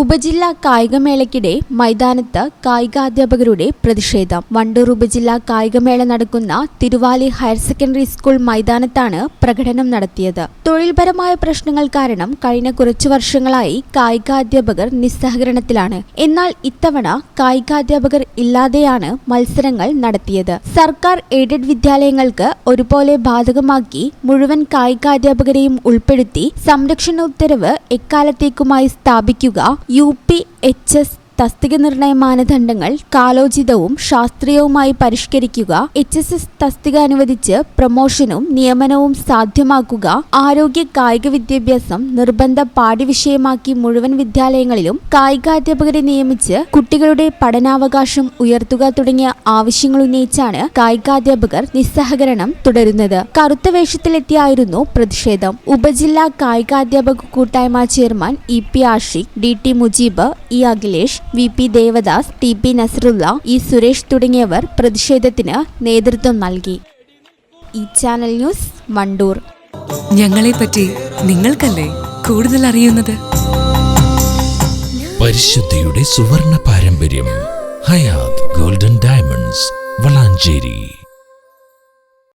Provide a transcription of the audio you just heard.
ഉപജില്ലാ കായികമേളയ്ക്കിടെ മൈതാനത്ത് കായികാധ്യാപകരുടെ പ്രതിഷേധം. വണ്ടൂർ ഉപജില്ലാ കായികമേള നടക്കുന്ന തിരുവാലി ഹയർ സെക്കൻഡറി സ്കൂൾ മൈതാനത്താണ് പ്രകടനം നടത്തിയത്. തൊഴിൽപരമായ പ്രശ്നങ്ങൾ കാരണം കഴിഞ്ഞ കുറച്ചു വർഷങ്ങളായി കായികാധ്യാപകർ നിസ്സഹകരണത്തിലാണ്. എന്നാൽ ഇത്തവണ കായികാധ്യാപകർ ഇല്ലാതെയാണ് മത്സരങ്ങൾ നടത്തിയത്. സർക്കാർ എയ്ഡഡ് വിദ്യാലയങ്ങൾക്ക് ഒരുപോലെ ബാധകമാക്കി മുഴുവൻ കായികാധ്യാപകരെയും ഉൾപ്പെടുത്തി സംരക്ഷണ ഉത്തരവ് എക്കാലത്തേക്കുമായി സ്ഥാപിക്കുക യു പി എച്ച് എസ് തസ്തിക നിർണയ മാനദണ്ഡങ്ങൾ കാലോചിതവും ശാസ്ത്രീയവുമായി പരിഷ്കരിക്കുക എച്ച് എസ് എസ് തസ്തിക അനുവദിച്ച് പ്രമോഷനും നിയമനവും സാധ്യമാക്കുക ആരോഗ്യ കായിക വിദ്യാഭ്യാസം നിർബന്ധ പാഠ്യവിഷയമാക്കി മുഴുവൻ വിദ്യാലയങ്ങളിലും കായികാധ്യാപകരെ നിയമിച്ച് കുട്ടികളുടെ പഠനാവകാശം ഉയർത്തുക തുടങ്ങിയ ആവശ്യങ്ങൾ ഉന്നയിച്ചാണ് കായികാധ്യാപകർ നിസ്സഹകരണം തുടരുന്നത്. കറുത്ത വേഷത്തിലെത്തിയായിരുന്നു പ്രതിഷേധം. ഉപജില്ലാ കായികാധ്യാപക കൂട്ടായ്മ chairman E P Ashiq D T Mujeeb E Akhilesh V P Devadas T P Nasarulla E Suresh തുടങ്ങിയവർ പ്രതിഷേധത്തിന് നേതൃത്വം നൽകി. ഈ ചാനൽ ന്യൂസ് വണ്ടൂർ. ഞങ്ങളെ പറ്റി നിങ്ങൾക്കല്ലേ കൂടുതൽ അറിയുന്നത്? പരിശുദ്ധിയുടെ സുവർണ പാരമ്പര്യം ഹയാത് ഗോൾഡൻ ഡയമണ്ട്സ് വളാഞ്ചേരി.